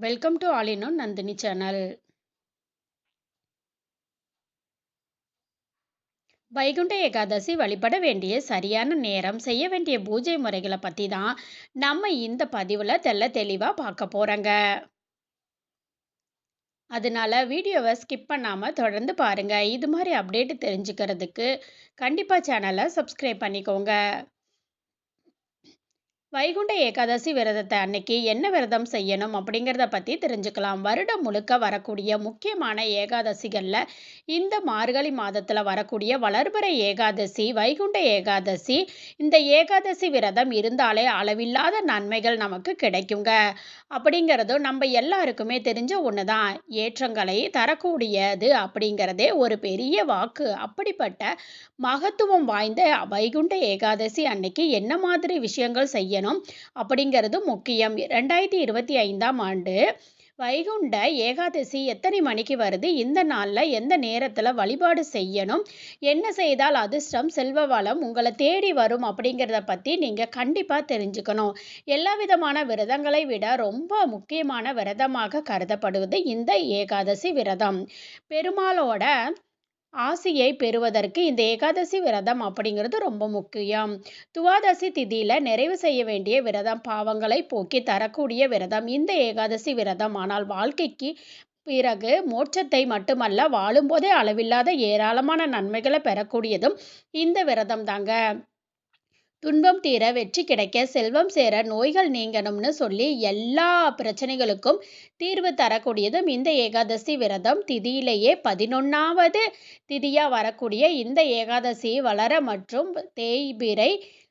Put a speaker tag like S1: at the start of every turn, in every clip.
S1: Welcome to all in one Nandini channel Vaikunta Ekadashi வழிபட வேண்டிய சரியான நேரம் செய்ய வேண்டிய பூஜை முறைகளை பற்றி தான் நம்ம இந்த பதிவில் தெல்ல தெளிவாக பார்க்க போகிறோங்க அதனால வீடியோவை ஸ்கிப் பண்ணாமல் தொடர்ந்து பாருங்கள் இது மாதிரி அப்டேட் தெரிஞ்சுக்கிறதுக்கு கண்டிப்பாக சேனலை சப்ஸ்கிரைப் பண்ணிக்கோங்க. வைகுண்ட ஏகாதசி விரதத்தை அன்னைக்கு என்ன விரதம் செய்யணும் அப்படிங்கிறத பற்றி தெரிஞ்சுக்கலாம். வருடம் முழுக்க வரக்கூடிய முக்கியமான ஏகாதசிகளில் இந்த மார்கழி மாதத்தில் வரக்கூடிய வளர்பிறை ஏகாதசி வைகுண்ட ஏகாதசி இந்த ஏகாதசி விரதம் இருந்தாலே அளவில்லாத நன்மைகள் நமக்கு கிடைக்குங்க. அப்படிங்கிறதும் நம்ம எல்லாருக்குமே தெரிஞ்ச ஒன்று தான் ஏற்றங்களை தரக்கூடியது அப்படிங்கிறதே ஒரு பெரிய வாக்கு. அப்படிப்பட்ட மகத்துவம் வாய்ந்த வைகுண்ட ஏகாதசி அன்னைக்கு என்ன மாதிரி விஷயங்கள் செய்ய செய்யணும். அப்படிங்கிறது முக்கியம். ரெண்டாயிரத்தி இருபத்தி ஐந்தாம் ஆண்டு வைகுண்ட ஏகாதசி எத்தனை மணிக்கு வருது? இந்த நாளில் எந்த நேரத்தில் வழிபாடு செய்யணும்? என்ன செய்தால் அதிர்ஷ்டம் செல்வ வளம் உங்களை தேடி வரும் அப்படிங்கிறத பற்றி நீங்கள் கண்டிப்பாக தெரிஞ்சுக்கணும். எல்லா விதமான விரதங்களை விட ரொம்ப முக்கியமான விரதமாக கருதப்படுவது இந்த ஏகாதசி விரதம். பெருமாளோட ஆசையை பெறுவதற்கு இந்த ஏகாதசி விரதம் அப்படிங்கிறது ரொம்ப முக்கியம். துவாதசி திதியில் நிறைவு செய்ய வேண்டிய விரதம் பாவங்களை போக்கி தரக்கூடிய விரதம் இந்த ஏகாதசி விரதம். ஆனால் வாழ்க்கைக்கு பிறகு மோட்சத்தை மட்டுமல்ல வாழும்போதே அளவில்லாத ஏராளமான நன்மைகளை பெறக்கூடியதும் இந்த விரதம் தாங்க. துன்பம் தீர வெற்றி கிடைக்க செல்வம் சேர நோய்கள் நீங்கணும்னு சொல்லி எல்லா பிரச்சனைகளுக்கும் தீர்வு தரக்கூடியதும் இந்த ஏகாதசி விரதம். திதியிலேயே பதினொன்றாவது திதியாக வரக்கூடிய இந்த ஏகாதசி வளர மற்றும் தேய்பிரை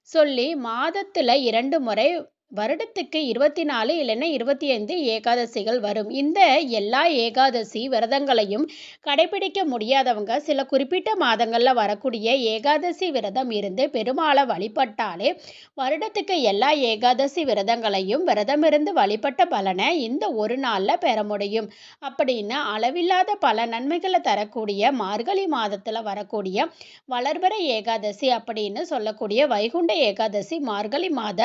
S1: சொல்லி மாதத்தில் இரண்டு முறை வருடத்துக்கு இருபத்தி நாலு இல்லைன்னா இருபத்தி ஐந்து ஏகாதசிகள் வரும். இந்த எல்லா ஏகாதசி விரதங்களையும் கடைபிடிக்க முடியாதவங்க சில குறிப்பிட்ட மாதங்களில் வரக்கூடிய ஏகாதசி விரதம் இருந்து பெருமாளை வழிபட்டாலே வருடத்துக்கு எல்லா ஏகாதசி விரதங்களையும் விரதம் இருந்து வழிபட்ட பலனை இந்த ஒரு நாளில் பெற முடியும். அப்படின்னு அளவில்லாத பல நன்மைகளை தரக்கூடிய மார்கழி மாதத்தில் வரக்கூடிய வளர்பர ஏகாதசி அப்படின்னு சொல்லக்கூடிய வைகுண்ட ஏகாதசி மார்கழி மாத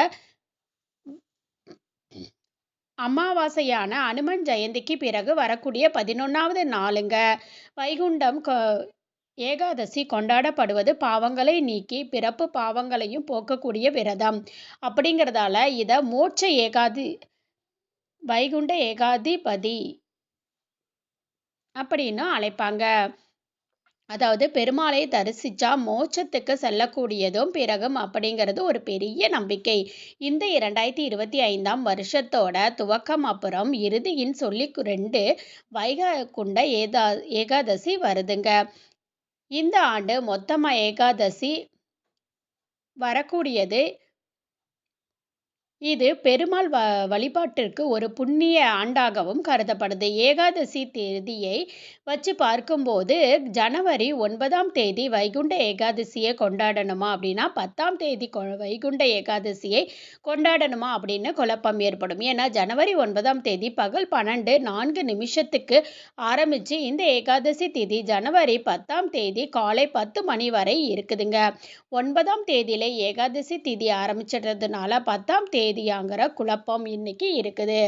S1: அமாவாசையான அனுமன் ஜெயந்திக்கு பிறகு வரக்கூடிய பதினொன்றாவது நாளுங்க. வைகுண்டம் ஏகாதசி கொண்டாடப்படுவது பாவங்களை நீக்கி பிறப்பு பாவங்களையும் போக்கக்கூடிய விரதம். அப்படிங்கிறதால இதை மோட்ச ஏகாதி வைகுண்ட ஏகாதிபதி அப்படின்னு அழைப்பாங்க. அதாவது பெருமாளை தரிசிச்சா மோட்சத்துக்கு செல்லக்கூடியதும் பிறகும் அப்படிங்கிறது ஒரு பெரிய நம்பிக்கை. இந்த இரண்டாயிரத்தி இருபத்தி ஐந்தாம் வருஷத்தோட துவக்கம் அப்புறம் இறுதியின் சொல்லி ரெண்டு வைகுண்ட ஏதா ஏகாதசி வருதுங்க. இந்த ஆண்டு மொத்தமாக ஏகாதசி வரக்கூடியது இது பெருமாள் வ வழிபாட்டிற்கு ஒரு புண்ணிய ஆண்டாகவும் கருதப்படுது. ஏகாதசி தேதியை வச்சு பார்க்கும்போது ஜனவரி ஒன்பதாம் தேதி வைகுண்ட ஏகாதசியை கொண்டாடணுமா அப்படின்னா பத்தாம் தேதி வைகுண்ட ஏகாதசியை கொண்டாடணுமா அப்படின்னு குழப்பம் ஏற்படும். ஏன்னா ஜனவரி ஒன்பதாம் தேதி பகல் பன்னெண்டு நான்கு நிமிஷத்துக்கு ஆரம்பித்து இந்த ஏகாதசி தேதி ஜனவரி பத்தாம் தேதி காலை பத்து மணி வரை இருக்குதுங்க. ஒன்பதாம் தேதியில ஏகாதசி திதி ஆரம்பிச்சிடுறதுனால பத்தாம் தேதி தேதியாங்கிற குழப்பம் இன்னைக்கு இருக்குது.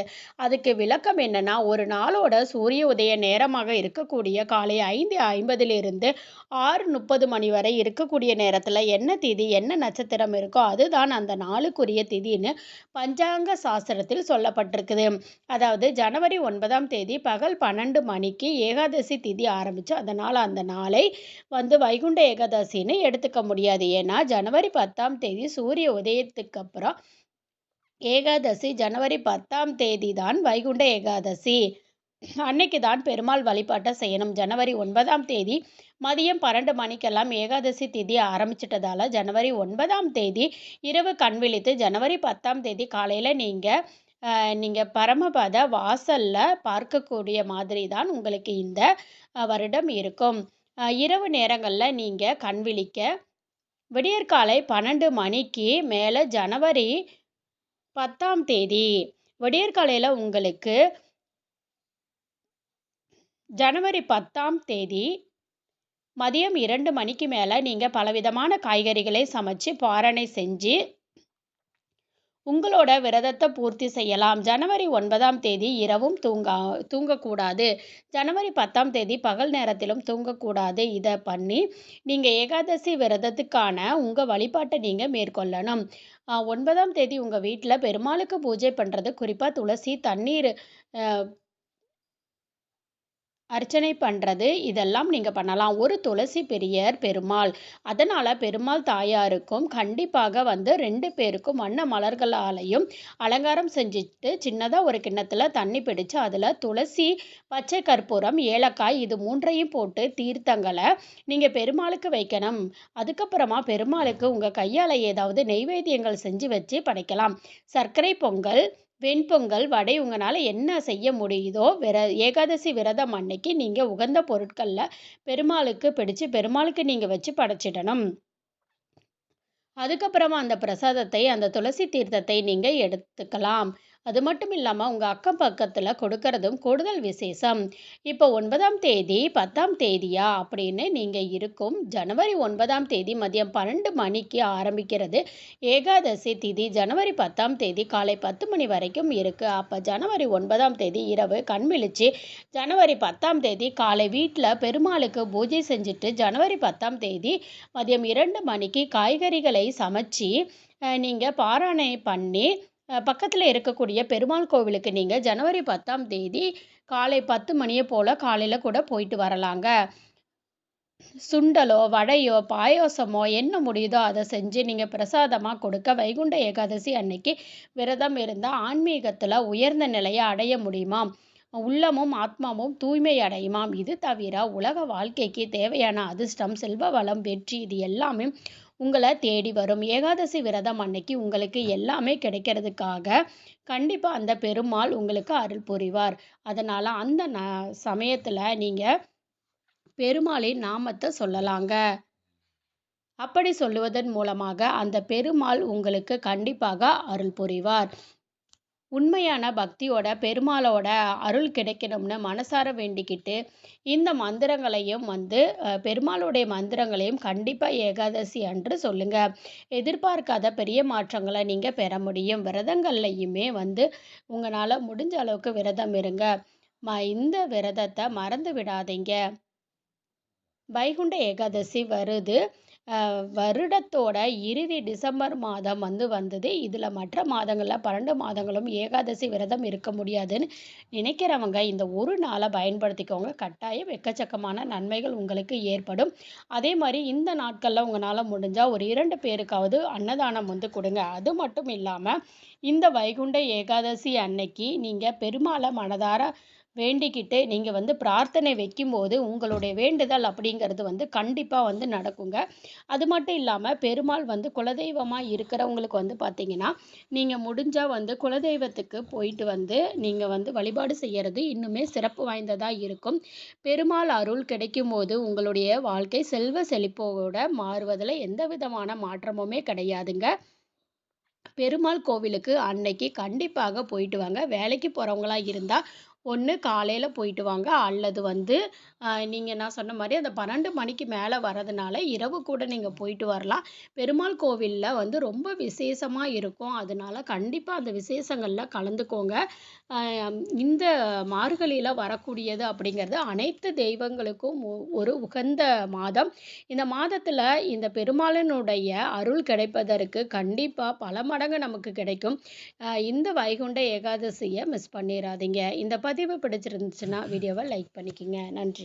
S1: அதுக்கு விளக்கம் என்னன்னா ஒரு நாளோட சூரிய உதய நேரமாக இருக்கக்கூடிய காலை ஐந்து ஐம்பதிலிருந்து ஆறு முப்பது மணி வரை இருக்கக்கூடிய நேரத்தில் என்ன திதி என்ன நட்சத்திரம் இருக்கோ அதுதான் அந்த நாளுக்குரிய திதின்னு பஞ்சாங்க சாஸ்திரத்தில் சொல்லப்பட்டிருக்குது. அதாவது ஜனவரி ஒன்பதாம் தேதி பகல் பன்னெண்டு மணிக்கு ஏகாதசி திதி ஆரம்பிச்சு அதனால் அந்த நாளை வந்து வைகுண்ட ஏகாதசின்னு எடுத்துக்க முடியாது. ஏன்னா ஜனவரி பத்தாம் தேதி சூரிய உதயத்துக்கு அப்புறம் ஏகாதசி ஜனவரி பத்தாம் தேதி தான் வைகுண்ட ஏகாதசி. அன்னைக்கு தான் பெருமாள் வழிபாட்டை செய்யணும். ஜனவரி ஒன்பதாம் தேதி மதியம் பன்னெண்டு மணிக்கெல்லாம் ஏகாதசி திதி ஆரம்பிச்சிட்டதால ஜனவரி ஒன்பதாம் தேதி இரவு கண் விழித்து ஜனவரி பத்தாம் தேதி காலையில் நீங்கள் நீங்கள் பரமபத வாசலில் பார்க்கக்கூடிய மாதிரி தான் உங்களுக்கு இந்த வருடம் இருக்கும். இரவு நேரங்களில் நீங்கள் கண் விழிக்க விடியற்காலை பன்னெண்டு மணிக்கு மேலே ஜனவரி பத்தாம் தேதி விடியற்காலையில் உங்களுக்கு ஜனவரி பத்தாம் தேதி மதியம் இரண்டு மணிக்கு மேலே நீங்கள் பலவிதமான காய்கறிகளை சமைச்சு பாரணை செஞ்சு உங்களோட விரதத்தை பூர்த்தி செய்யலாம். ஜனவரி ஒன்பதாம் தேதி இரவும் தூங்கா தூங்கக்கூடாது. ஜனவரி பத்தாம் தேதி பகல் நேரத்திலும் தூங்கக்கூடாது. இதை பண்ணி நீங்கள் ஏகாதசி விரதத்துக்கான உங்கள் வழிபாட்டை நீங்கள் மேற்கொள்ளணும். ஒன்பதாம் தேதி உங்கள் வீட்டில் பெருமாளுக்கு பூஜை பண்ணுறது குறிப்பாக துளசி தண்ணீர் அர்ச்சனை பண்ணுறது இதெல்லாம் நீங்கள் பண்ணலாம். ஒரு துளசி பெரியர் பெருமாள். அதனால் பெருமாள் தாயாருக்கும் கண்டிப்பாக வந்து ரெண்டு பேருக்கும் வண்ண மலர்களாலையும் அலங்காரம் செஞ்சுட்டு சின்னதாக ஒரு கிண்ணத்தில் தண்ணி பிடிச்சு அதில் துளசி பச்சை கற்பூரம் ஏலக்காய் இது மூன்றையும் போட்டு தீர்த்தங்களை நீங்கள் பெருமாளுக்கு வைக்கணும். அதுக்கப்புறமா பெருமாளுக்கு உங்கள் கையால் ஏதாவது நெய்வேத்தியங்கள் செஞ்சு வச்சு படைக்கலாம். சர்க்கரை பொங்கல் வெண்பொங்கல் வடை உங்களால் என்ன செய்ய முடியுதோ விர ஏகாதசி விரதம் அன்னைக்கு நீங்கள் உகந்த பொருட்களில் பெருமாளுக்கு பிடிச்சு பெருமாளுக்கு நீங்கள் வச்சு படைச்சிடணும். அதுக்கப்புறமா அந்த பிரசாதத்தை அந்த துளசி தீர்த்தத்தை நீங்கள் எடுத்துக்கலாம். அது மட்டும் இல்லாமல் உங்கள் அக்கம் பக்கத்தில் கொடுக்கறதும் கூடுதல் விசேஷம். இப்போ ஒன்பதாம் தேதி பத்தாம் தேதியா அப்படின்னு நீங்கள் இருக்கும் ஜனவரி ஒன்பதாம் தேதி மதியம் பன்னெண்டு மணிக்கு ஆரம்பிக்கிறது. ஏகாதசி திதி ஜனவரி பத்தாம் தேதி காலை பத்து மணி வரைக்கும் இருக்குது அப்போ ஜனவரி ஒன்பதாம் தேதி இரவு கண்விழிச்சு ஜனவரி பத்தாம் தேதி காலை வீட்டில் பெருமாளுக்கு பூஜை செஞ்சுட்டு ஜனவரி பத்தாம் தேதி மதியம் இரண்டு மணிக்கு காய்கறிகளை சமைச்சு நீங்கள் பாராயணை பண்ணி பக்கத்தில் இருக்கக்கூடிய பெருமாள் கோவிலுக்கு நீங்கள் ஜனவரி பத்தாம் தேதி காலை பத்து மணியை போல் காலையில் கூட போயிட்டு வரலாங்க. சுண்டலோ வடையோ பாயோசமோ என்ன முடியுதோ அதை செஞ்சு நீங்கள் பிரசாதமாக கொடுக்க வைகுண்ட ஏகாதசி அன்னைக்கு விரதம் இருந்தால் ஆன்மீகத்தில் உயர்ந்த நிலையை அடைய முடியுமாம் உள்ளமும் ஆத்மாவும் தூய்மை அடையுமாம்? இது தவிர உலக வாழ்க்கைக்கு தேவையான அதிர்ஷ்டம் செல்வ வளம் வெற்றி இது எல்லாமே உங்களை தேடி வரும். ஏகாதசி விரதம் அன்னைக்கு உங்களுக்கு எல்லாமே கிடைக்கிறதுக்காக கண்டிப்பாக அந்த பெருமாள் உங்களுக்கு அருள் புரிவார். அதனால் அந்த ந சமயத்தில் நீங்கள் பெருமாளின் நாமத்தை சொல்லலாங்க. அப்படி சொல்லுவதன் மூலமாக அந்த பெருமாள் உங்களுக்கு கண்டிப்பாக அருள் புரிவார். உண்மையான பக்தியோட பெருமாளோட அருள் கிடைக்கணும்னு மனசார வேண்டிக்கிட்டு இந்த மந்திரங்களையும் வந்து பெருமாளுடைய மந்திரங்களையும் கண்டிப்பாக ஏகாதசி அன்று சொல்லுங்கள் எதிர்பார்க்காத பெரிய மாற்றங்களை நீங்கள் பெற முடியும். விரதங்கள்லையுமே வந்து உங்களால் முடிஞ்ச அளவுக்கு விரதம் இருங்க. ம இந்த விரதத்தை மறந்து விடாதீங்க. வைகுண்ட ஏகாதசி வருது. வருடத்தோட இறுதி டிசம்பர் மாதம் வந்து வந்தது. இதில் மற்ற மாதங்களில் பன்னெண்டு மாதங்களும் ஏகாதசி விரதம் இருக்க முடியாதுன்னு நினைக்கிறவங்க இந்த ஒரு நாளை பயன்படுத்திக்கோங்க. கட்டாயம் எக்கச்சக்கமான நன்மைகள் உங்களுக்கு ஏற்படும். அதே மாதிரி இந்த நாட்களில் உங்களால் முடிஞ்சால் ஒரு இரண்டு பேருக்காவது அன்னதானம் வந்து கொடுங்க. அது மட்டும் இல்லாமல் இந்த வைகுண்ட ஏகாதசி அன்னைக்கு நீங்கள் பெருமாளை மனதார வேண்டிக்கிட்டு நீங்கள் வந்து பிரார்த்தனை வைக்கும்போது உங்களுடைய வேண்டுதல் அப்படிங்கிறது வந்து கண்டிப்பாக வந்து நடக்குங்க. அது மட்டும் இல்லாமல் பெருமாள் வந்து குலதெய்வமாக இருக்கிறவங்களுக்கு வந்து பார்த்தீங்கன்னா நீங்கள் முடிஞ்சால் வந்து குலதெய்வத்துக்கு போயிட்டு வந்து நீங்கள் வந்து வழிபாடு செய்கிறது இன்னுமே சிறப்பு வாய்ந்ததாக இருக்கும். பெருமாள் அருள் கிடைக்கும் போது உங்களுடைய வாழ்க்கை செல்வ செழிப்போட மாறுவதில் எந்த விதமான மாற்றமுமே கிடையாதுங்க. பெருமாள் கோவிலுக்கு அன்னைக்கு கண்டிப்பாக போயிட்டு வாங்க. வேலைக்கு போகிறவங்களா இருந்தால் ஒன்று காலையில் போயிட்டு வாங்க. அல்லது வந்து நீங்கள் நான் சொன்ன மாதிரி அந்த பன்னெண்டு மணிக்கு மேலே வரதுனால இரவு கூட நீங்கள் போயிட்டு வரலாம். பெருமாள் கோவிலில் வந்து ரொம்ப விசேஷமாக இருக்கும். அதனால கண்டிப்பாக அந்த விசேஷங்களில் கலந்துக்கோங்க. இந்த மார்கழியில் வரக்கூடியது அப்படிங்கிறது அனைத்து தெய்வங்களுக்கும் ஒரு உகந்த மாதம். இந்த மாதத்தில் இந்த பெருமாளனுடைய அருள் கிடைப்பதற்கு கண்டிப்பாக பல மடங்கு நமக்கு கிடைக்கும். இந்த வைகுண்ட ஏகாதசியை மிஸ் பண்ணிடாதீங்க இந்த பதிவு பிடிச்சிருந்துச்சுன்னா வீடியோவை லைக் பண்ணிக்கோங்க. நன்றி.